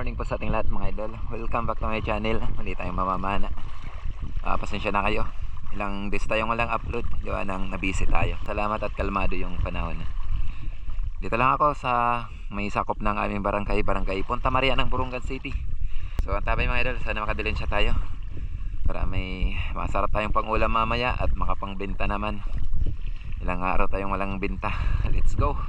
morning po sa ating lahat mga idol. Welcome back to my channel. Muli tayong mamamana. Ah, pasensya na kayo. Ilang days tayong walang upload. Gawa nang nabisi tayo. Salamat at kalmado yung panahon. Dito lang ako sa may sakop ng aming barangay, barangay Punta Maria ng Burungan City. So ang tabay mga idol, sana makadilensya tayo. Para may masarap tayong pangulam mamaya at makapangbenta naman. Ilang araw tayong walang benta. Let's go!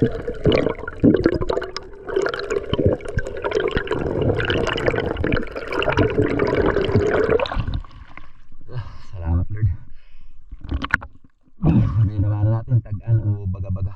Salamat Lord. Sabi naman natin tag-an o baga-baga.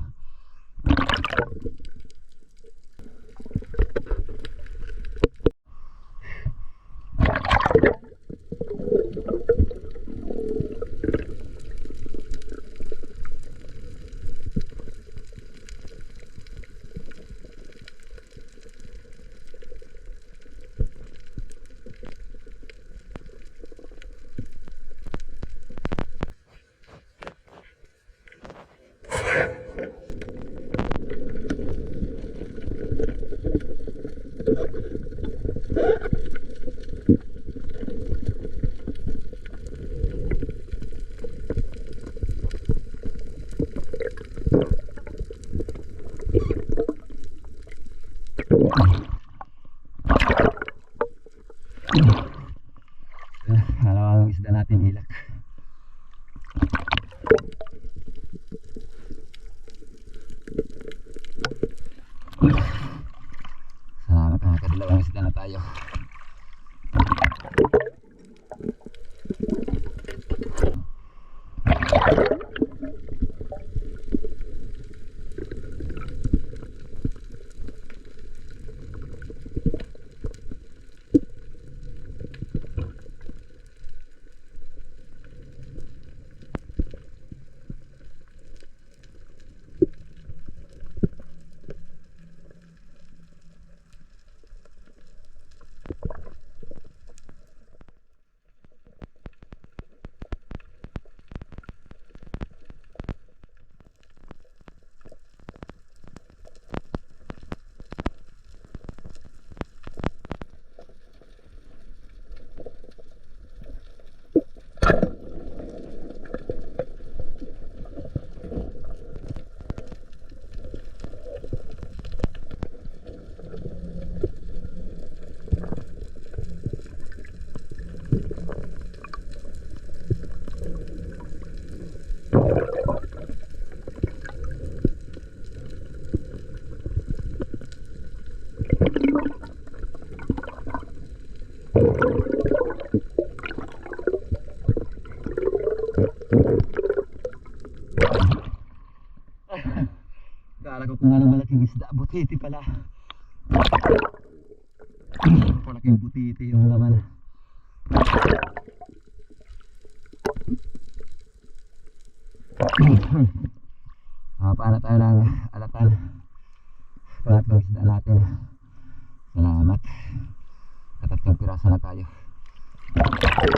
Ko kung anong malaking isda, butiti pala. Malaking butiti yung laman. Ah, paano tayo ng alatan? Pangatlong isda natin. Salamat. Katatlong piraso na tayo. Ay,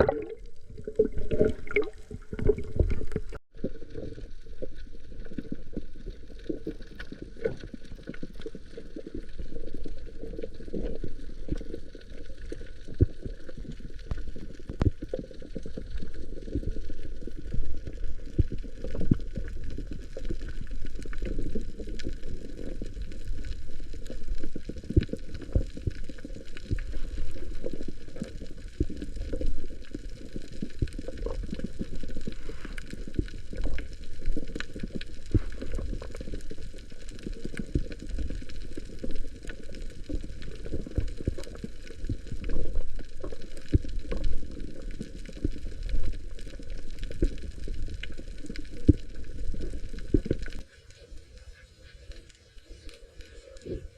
Okay.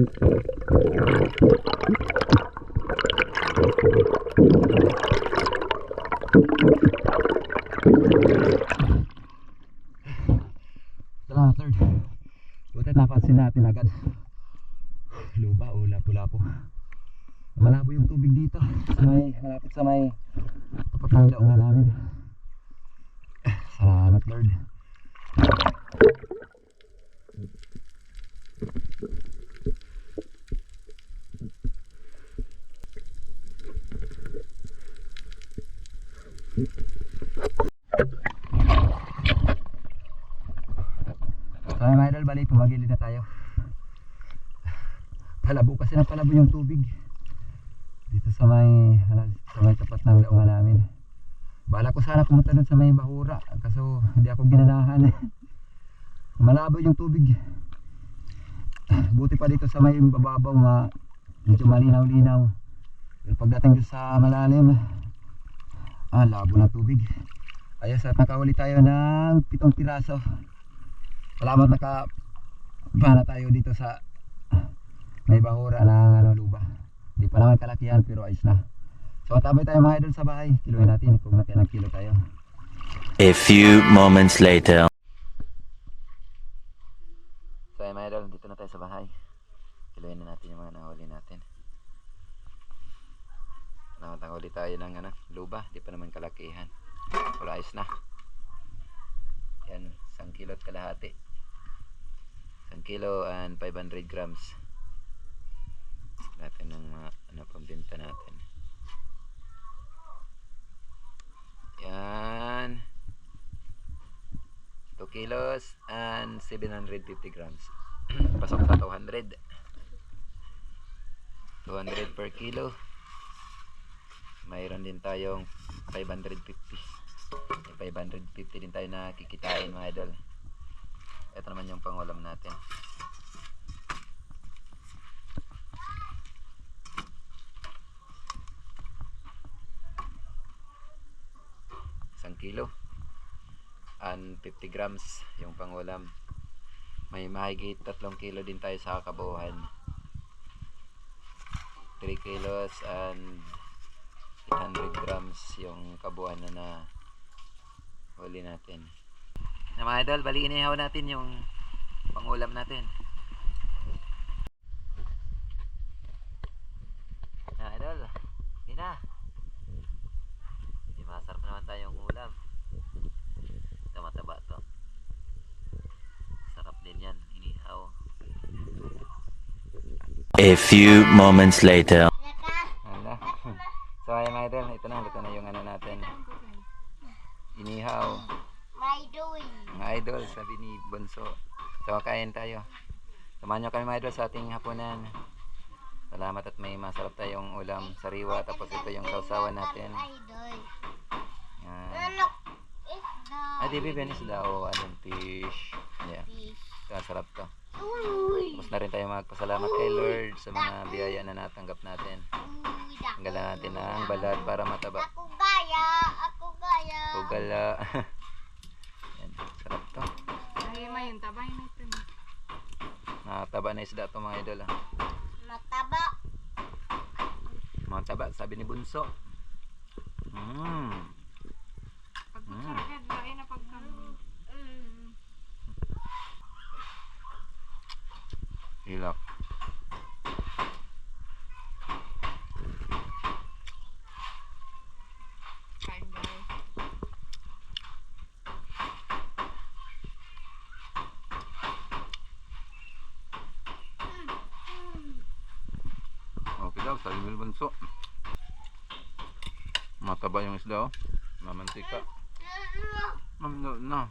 Salamat Lord. Buti napansin natin agad. Luba o lapu-lapu. Malabo yung tubig dito. May, malapit sa may tapat ng daungan namin. Salamat Lord. So mga pumagilid na tayo. Palabo kasi na palabo yung tubig. Dito sa may, sa may tapat ng daungan namin. Bala ko sana pumunta dun sa may bahura. Kaso hindi ako ginanahan. Malabo yung tubig. Buti pa dito sa may bababaw ma medyo malinaw-linaw. Pero pagdating sa malalim, ah, labo na tubig. Ayos at nakahuli tayo ng pitong piraso. Salamat naka bana tayo dito sa may bahura ng ano, luba. Hindi pa naman kalakihan pero ayos na. So tabay tayo mga idol sa bahay. Kiluhin natin kung nakilang kilo tayo. A few moments later. So ayun, mga idol, dito na tayo sa bahay. Kiluhin na natin yung mga nahuli natin. Nakatanguli tayo ng ano, luba. Di pa naman kalakihan. Pero ayos na. Yan, isang kilo at kalahati. Isang kilo and 500 grams. Natin ng mga ano pambenta natin. Yan. 2 kilos and 750 grams. Pasok sa 200. 200 per kilo. mayroon din tayong 550 may 550 din tayo na kikitain mga idol ito naman yung pangulam natin. Isang kilo. And 50 grams yung pangulam. May mahigit 3 kilo din tayo sa kabuuan. 3 kilos and 800 grams yung kabuuan na na huli natin na mga idol bali inihaw natin yung pangulam natin. Na idol yun na. Di masarap naman tayong ulam. Ito mataba to. Sarap din yan inihaw. A few moments later. Hala. so ayan mga idol, ito na, ito na yung ano natin. Inihaw. My doing. Mga idol, sabi ni Bonso. So kain tayo. Samahan nyo kami mga idol sa ating hapunan. Salamat at may masarap tayong ulam sariwa. Tapos ito yung sausawan natin. Yan. Ay, di bibin isda o anong fish. Yeah. Fish. Ito, sarap to. Tapos na rin tayo magpasalamat kay Lord sa mga biyaya na natanggap natin. Tanggalan natin ang balat para mataba. Ako gaya. Ako gaya. Tugala. Yan, sarap to. Ay, may yung tabay natin. Nakataba na isda to mga idol. ah. Mataba. Mga taba, sabi ni Bunso. Mmm. Pag Mm. lain na pag kami. Sabi ni Bunso. Mataba yung isda oh. Mamantika. Mam, no, no.